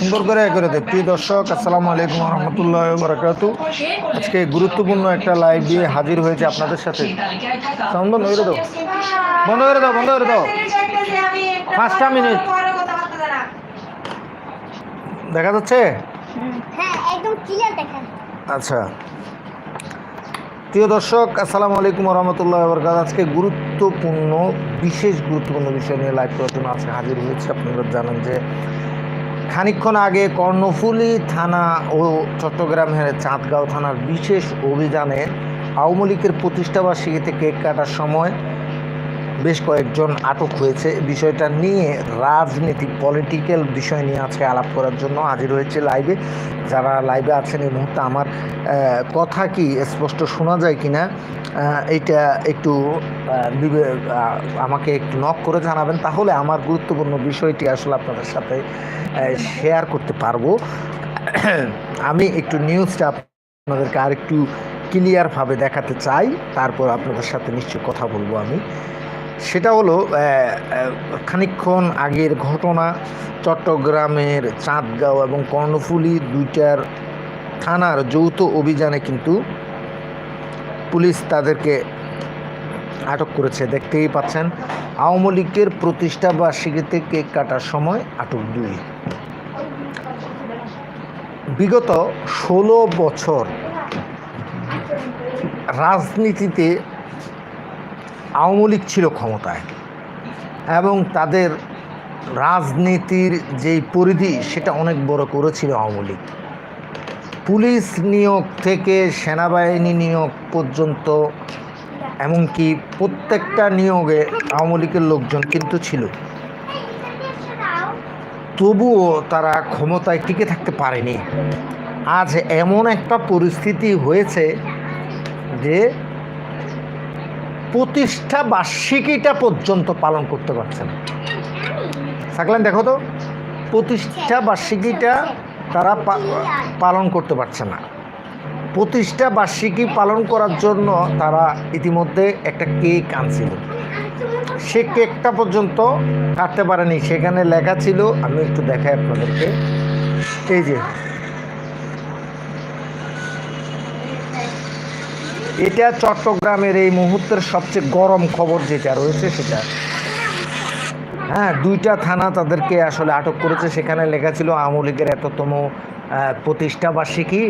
সুন্দর করে করে দে। প্রিয় দর্শক আসসালামু আলাইকুম রহমতুল্লাহ বারাকাতু আজকে গুরুত্বপূর্ণ একটা লাইভ দিয়ে হাজির হয়েছে আপনাদের সাথে। তালিকায় হয়ে দাও। বন্ধ করে দাও বন্ধ করে দাও। পাঁচটা মিনিট। দেখা যাচ্ছে? হ্যাঁ আচ্ছা। প্রিয় দর্শক, আসসালামু আলাইকুম রহমতুল্লাহ বরকাত আজকে গুরুত্বপূর্ণ, বিশেষ গুরুত্বপূর্ণ বিষয় নিয়ে লাইভ করার জন্য আজকে হাজির হয়েছে। আপনারা জানেন যে খানিক্ষণ আগে কর্ণফুলি থানা ও চট্টগ্রামের চাঁদগাঁও থানার বিশেষ অভিযানে আওয়ামী লীগের প্রতিষ্ঠাবার্ষিকীতে কেক কাটার সময় বেশ কয়েকজন আটক হয়েছে। বিষয়টা নিয়ে রাজনীতি পলিটিক্যাল বিষয় নিয়ে আজকে আলাপ করার জন্য হাজির হয়েছে লাইভে যারা লাইভে আছেন এই মুহূর্তে আমার কথা কি স্পষ্ট শোনা যায় কিনা আহ, এইটা একটু আমাকে একটু নক করে জানাবেন। তাহলে আমার গুরুত্বপূর্ণ বিষয়টি আসলে আপনাদের সাথে শেয়ার করতে পারব। আমি একটু নিউজটা আপনাদেরকে আর একটু ক্লিয়ারভাবে দেখাতে চাই। তারপর আপনাদের সাথে নিশ্চয়ই কথা বলব আমি। সেটা হলো খানিকক্ষণ আগের ঘটনা, চট্টগ্রামের চাঁদগাঁও এবং কর্ণফুলী দুইটার থানার যৌথ অভিযানে কিন্তু পুলিশ তাদেরকে আটক করেছে। দেখতেই পাচ্ছেন, আওয়ামী লীগের প্রতিষ্ঠা বার্ষিকীতে কেক কাটার সময় আটক দুই। বিগত ষোলো বছর রাজনীতিতে আওয়ামী লীগ ছিল ক্ষমতায়। এবং তাদের রাজনীতির যেই পরিধি, সেটা অনেক বড় করেছিল আওয়ামী লীগ। পুলিশ নিয়োগ থেকে সেনাবাহিনী নিয়োগ পর্যন্ত, এমনকি প্রত্যেকটা নিয়োগে আওয়ামী লীগের লোকজন কিন্তু ছিল। তবুও তারা ক্ষমতায় টিকে থাকতে পারেনি। আজ এমন একটা পরিস্থিতি হয়েছে যে প্রতিষ্ঠা বার্ষিকীটা পর্যন্ত পালন করতে পারছে না। থাকলেন দেখো তো, প্রতিষ্ঠা বার্ষিকীটা তারা পালন করতে পারছে না। প্রতিষ্ঠা বার্ষিকী পালন করার জন্য তারা ইতিমধ্যে একটা কেক আনছিল। সে কেকটা পর্যন্ত কাটতে পারেনি। সেখানে লেখা ছিল, আমি একটু দেখাই আপনাদেরকে। এই যে এটা চট্টগ্রামের এই মুহূর্তের সবচেয়ে গরম খবর যেটা রয়েছে সেটা। হ্যাঁ দুইটা থানা তাদেরকে আসলে আটক করেছে। সেখানে লেখা ছিল আওয়ামী লীগের এততম আহ, প্রতিষ্ঠা বার্ষিকী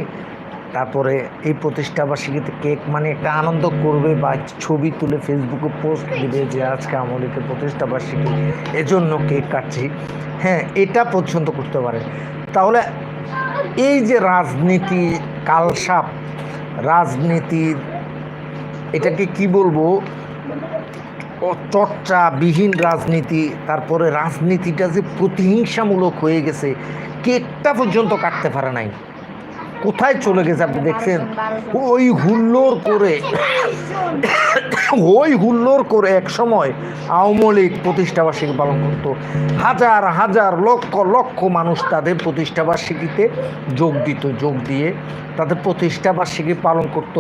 তারপরে এই প্রতিষ্ঠা বার্ষিকীতে কেক মানে একটা আনন্দ করবে বা ছবি তুলে ফেসবুকে পোস্ট দিবে যে আজকে আওয়ামী লীগের প্রতিষ্ঠা বার্ষিকী এজন্য কেক কাটছি। হ্যাঁ এটা পছন্দ করতে পারে। তাহলে এই যে রাজনীতি কালসাপ রাজনীতির এটাকে কি বলব? চর্চাবিহীন রাজনীতি, তারপরে রাজনীতিটা যে প্রতিহিংসামূলক হয়ে গেছে, কেকটা পর্যন্ত কাটতে পারে নাই। কোথায় চলে গেছে আপনি দেখছেন? ওই হুল্লোর করে, ওই হুল্লোর করে এক সময় আওয়ামী লীগ প্রতিষ্ঠাবার্ষিকী পালন করত। হাজার হাজার, লক্ষ লক্ষ মানুষ তাদের প্রতিষ্ঠাবার্ষিকীতে যোগ দিত, যোগ দিয়ে তাদের প্রতিষ্ঠাবার্ষিকী পালন করত।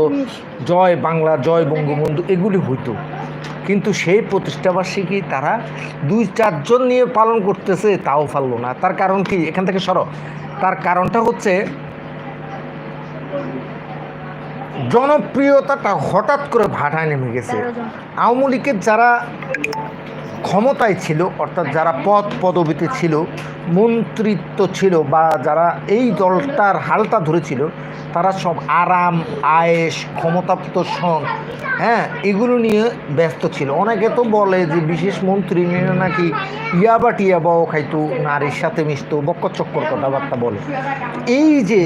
জয় বাংলা, জয় বঙ্গবন্ধু, এগুলি হইতো। কিন্তু সেই প্রতিষ্ঠাবার্ষিকী তারা দুই, চারজন নিয়ে পালন করতেছে, তাও পারল না। তার কারণ কি? এখান থেকে সরো। তার কারণটা হচ্ছে জনপ্রিয়তাটা হঠাৎ করে ভাটায় নেমে গেছে। আওয়ামী লীগের যারা ক্ষমতায় ছিল অর্থাৎ যারা পদ পদবিতে ছিল মন্ত্রিত্ব ছিল বা যারা এই দলটার হালটা ধরেছিল তারা সব আরাম আয়েস ক্ষমতাপ্রদর্শন হ্যাঁ এগুলো নিয়ে ব্যস্ত ছিল। অনেকে তো বলে যে বিশেষ মন্ত্রী নিয়ে নাকি ইয়াবা টিয়াবাও খাইতো নারীর সাথে মিশতো বক্কর চক্কর কথাবার্তা বলে। এই যে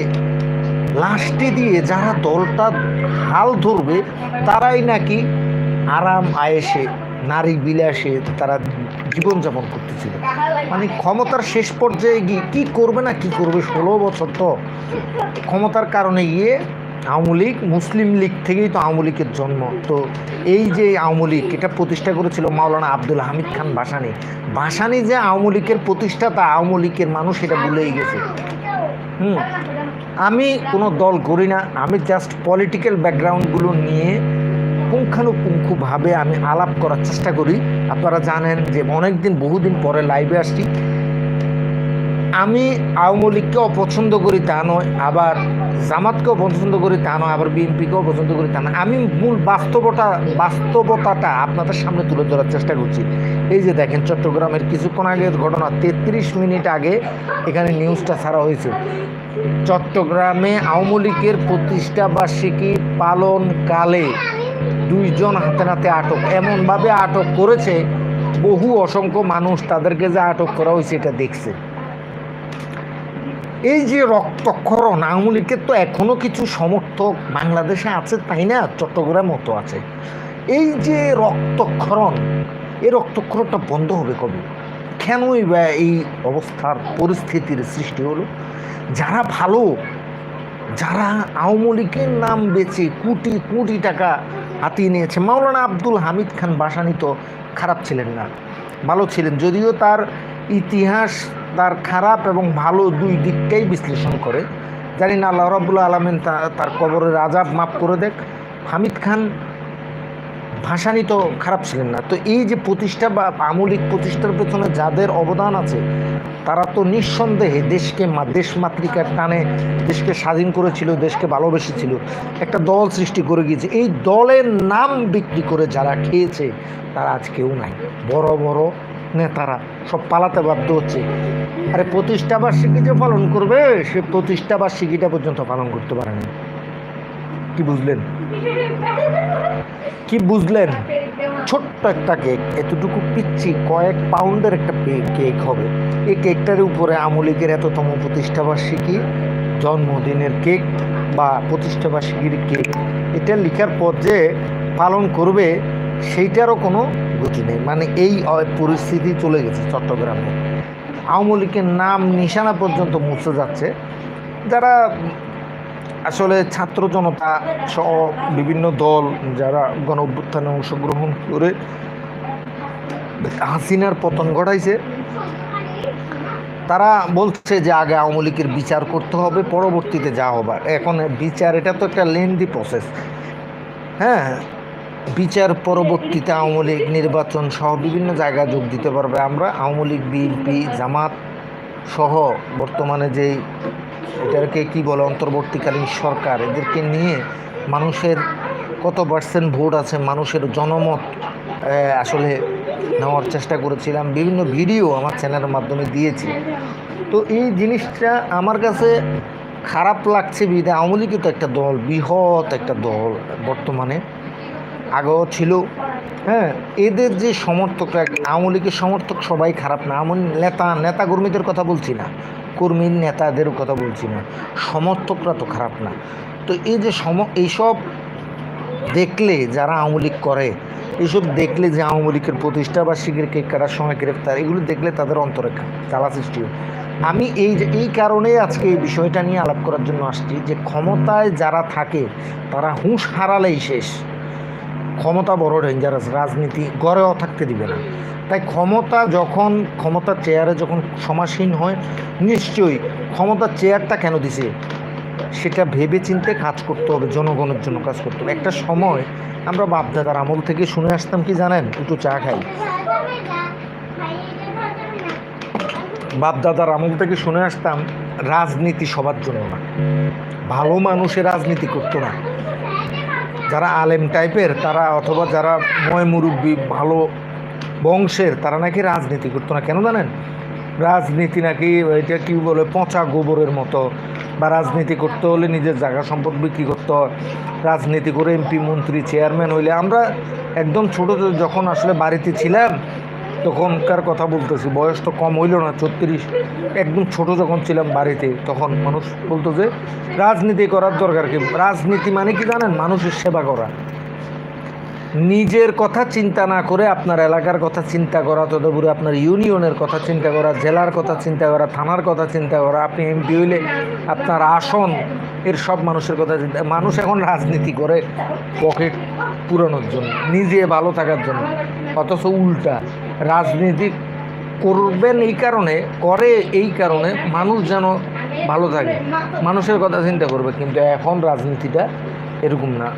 লাস্টে দিয়ে যারা দলটা হাল ধরবে, তারাই নাকি আরাম আয়েসে নারী বিলাসে তারা জীবনযাপন করতেছিল। মানে ক্ষমতার শেষ পর্যায়ে গিয়ে কী করবে না কি করবে ষোলো বছর তো। ক্ষমতার কারণে গিয়ে আওয়ামী লীগ, মুসলিম লীগ থেকেই তো আওয়ামী লীগের জন্ম। তো এই যে আওয়ামী লীগ, এটা প্রতিষ্ঠা করেছিল মাওলানা আব্দুল হামিদ খান বাসানি বাসানি যে আওয়ামী লীগের প্রতিষ্ঠাতা, আওয়ামী লীগের মানুষ, এটা ভুলেই গেছে। হুম আমি কোনো দল করি না, আমি জাস্ট পলিটিক্যাল ব্যাকগ্রাউন্ডগুলো নিয়ে পুঙ্খানুপুঙ্খভাবে আমি আলাপ করার চেষ্টা করি। আপনারা জানেন যে অনেকদিন, বহুদিন পরে লাইভে আসছি। আমি আওয়ামী লীগকেও পছন্দ করি তা নয়, আবার জামাতকেও পছন্দ করি তা নয়, আবার বিএনপিকেও পছন্দ করি তা নয়। আমি মূল বাস্তবতা, বাস্তবতাটা আপনাদের সামনে তুলে ধরার চেষ্টা করছি। এই যে দেখেন চট্টগ্রামের কিছুক্ষণ আগে ঘটনা, তেত্রিশ মিনিট আগে এখানে নিউজটা ছাড়া হয়েছে। চট্টগ্রামে আওয়ামী লীগের প্রতিষ্ঠা বার্ষিকী পালনকালে দুইজন হাতে নাতে আটক, এমনভাবে আটক করেছে, বহু অসংখ্য মানুষ তাদেরকে যে আটক করা হয়েছে, এটা দেখছে। এই যে রক্তক্ষরণ আওয়ামী লীগের তো এখনও কিছু সমর্থক বাংলাদেশে আছে, তাই না? চট্টগ্রাম মতো আছে। এই যে রক্তক্ষরণ, এই রক্তক্ষরণটা বন্ধ হবে কবে? কেনই বা এই অবস্থার পরিস্থিতির সৃষ্টি হলো? যারা ভালো, যারা আওয়ামী লীগের নাম বেচে কোটি কোটি টাকা হাতিয়ে নিয়েছে, মাওলানা আব্দুল হামিদ খান বাসানি তো খারাপ ছিলেন না, ভালো ছিলেন, যদিও তার ইতিহাস তার খারাপ এবং ভালো দুই দিকটাই বিশ্লেষণ করে। জানি না আল্লাহ রবুল্লা আলমেন তার কবরের আজাব মাফ করে দেখ। হামিদ খান ভাসানি তো খারাপ ছিলেন না। তো এই যে প্রতিষ্ঠা বা আমলিক প্রতিষ্ঠার পেছনে যাদের অবদান আছে, তারা তো নিঃসন্দেহে দেশকে দেশ মাতৃকার টানে, দেশকে স্বাধীন করেছিল, দেশকে ভালোবেসেছিল, একটা দল সৃষ্টি করে গিয়েছে। এই দলের নাম বিক্রি করে যারা খেয়েছে, তারা আজ কেউ নাই। বড় বড় নেতারা সব পালাতে বাধ্য হচ্ছে। আরে প্রতিষ্ঠা বার্ষিকী যে পালন করবে, সে প্রতিষ্ঠা বার্ষিকীটা পর্যন্ত পালন করতে পারে না। কি বুঝলেন? কি বুঝলেন? ছোট্ট একটা কেক, এতটুকু পিচ্ছি কয়েক পাউন্ডের একটা কেক হবে। এই কেকটার উপরে আমলিকের এততম প্রতিষ্ঠাবার্ষিকী জন্মদিনের কেক বা প্রতিষ্ঠাবার্ষিকীর কেক। এটা লেখার পর যে পালন করবে সেইটারও কোনো গতি নেই। মানে এই পরিস্থিতি চলে গেছে চট্টগ্রামে। আওয়ামী লীগের নাম নিশানা পর্যন্ত মুছে যাচ্ছে। যারা আসলে ছাত্র জনতা সহ বিভিন্ন দল যারা গণ অভ্যুত্থানে অংশগ্রহণ করে হাসিনার পতন ঘটাইছে, তারা বলছে যে আগে আওয়ামী লীগের বিচার করতে হবে, পরবর্তীতে যা হবার। এখন বিচার, এটা তো একটা লেন্দি প্রসেস হ্যাঁ বিচার পরবর্তীতে আওয়ামী লীগ নির্বাচন সহ বিভিন্ন জায়গায় যোগ দিতে পারবে। আমরা আওয়ামী লীগ বিএনপি জামাত সহ বর্তমানে যেই এটাকে কি বলে, অন্তর্বর্তীকালীন সরকার, এদেরকে নিয়ে মানুষের কত পার্সেন্ট ভোট আছে, মানুষের জনমত আসলে নেওয়ার চেষ্টা করেছিলাম। বিভিন্ন ভিডিও আমার চ্যানেলের মাধ্যমে দিয়েছি। তো এই জিনিসটা আমার কাছে খারাপ লাগছে। বিদে আওয়ামী লীগই তো একটা দল, বৃহৎ একটা দল বর্তমানে। আগেও ছিল। হ্যাঁ এদের যে সমর্থকরা, আওয়ামী লীগের সমর্থক সবাই খারাপ না, এমন নেতা নেতা কর্মীদের কথা বলছি না। কর্মীর নেতাদের কথা বলছি না। সমর্থকরা তো খারাপ না। তো এই যে সম, এইসব দেখলে যারা আওয়ামী লীগ করে, এইসব দেখলে যে আওয়ামী লীগের প্রতিষ্ঠা বা শিখের কেক কাটার সময় গ্রেফতার, এগুলো দেখলে তাদের অন্তরে জ্বালা সৃষ্টি হয়। আমি এই যে, এই কারণেই আজকে এই বিষয়টা নিয়ে আলাপ করার জন্য আসছি যে ক্ষমতায় যারা থাকে, তারা হুঁশ হারালেই শেষ। ক্ষমতা বড় ডেঞ্জারাস রাজনীতি গড়েও থাকতে দিবে না। তাই ক্ষমতা যখন, ক্ষমতার চেয়ারে যখন সমাসীন হয়, নিশ্চয়ই ক্ষমতার চেয়ারটা কেন দিছে? সেটা ভেবে চিনতে কাজ করতে হবে, জনগণের জন্য কাজ করতে হবে। একটা সময় আমরা বাপদাদার আমল থেকে শুনে আসতাম কি জানেন? একটু চা খাই। বাপদাদার আমল থেকে শুনে আসতাম, রাজনীতি সবার জন্য না। ভালো মানুষের রাজনীতি করতো না। যারা আলেম টাইপের, তারা অথবা যারা ময় মুরব্বী, ভালো বংশের, তারা নাকি রাজনীতি করতো না। কেন জানেন? রাজনীতি নাকি এটা কি বলে, পচা গোবরের মতো। বা রাজনীতি করতে হলে নিজের জায়গা সম্পদ বিক্রি করতে হয়। রাজনীতি করে এমপি, মন্ত্রী, চেয়ারম্যান হইলে আমরা একদম ছোটো, যখন আসলে বাড়িতে ছিলাম তখনকার কথা বলতেছি, বয়স তো কম হইল না, ছত্রিশ। একদম ছোট যখন ছিলাম বাড়িতে, তখন মানুষ বলতো যে, রাজনীতি করার দরকার কি? রাজনীতি মানে কি জানেন? মানুষের সেবা করা। নিজের কথা চিন্তা না করে আপনার এলাকার কথা চিন্তা করা, তদুপরি আপনার ইউনিয়নের কথা চিন্তা করা, জেলার কথা চিন্তা করা, থানার কথা চিন্তা করা, আপনি এমপি হইলে আপনার আসন, এর সব মানুষের কথা চিন্তা, মানুষ এখন রাজনীতি করে পকেট পুরানোর জন্য, নিজে ভালো থাকার জন্য, অথচ উল্টা। রাজনীতি করবেন এই কারণে, করে এই কারণে মানুষ যেন ভালো থাকে। মানুষের কথা চিন্তা করবে, কিন্তু এখন রাজনীতিটা এরকম না।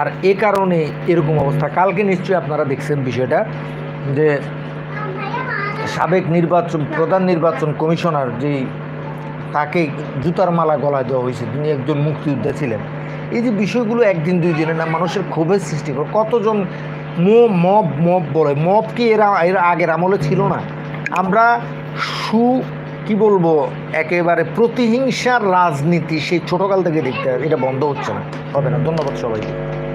আর এ কারণে এরকম অবস্থা। কালকে নিশ্চয়ই আপনারা দেখছেন বিষয়টা যে সাবেক নির্বাচন, প্রধান নির্বাচন কমিশনার যেই তাকে জুতার মালা গলায় দেওয়া হয়েছে, তিনি একজন মুক্তিযোদ্ধা ছিলেন। এই যে বিষয়গুলো একদিন দুই দিনে না, মানুষের ক্ষোভের সৃষ্টি করে। কতজন মো, মব মব বলে। মব কি এরা, এর আগের আমলে ছিল না? আমরা সু, কি বলব, একেবারে প্রতিহিংসার রাজনীতি সেই ছোটকাল থেকে দেখতে। এটা বন্ধ হচ্ছে না। হবে না। ধন্যবাদ সবাইকে।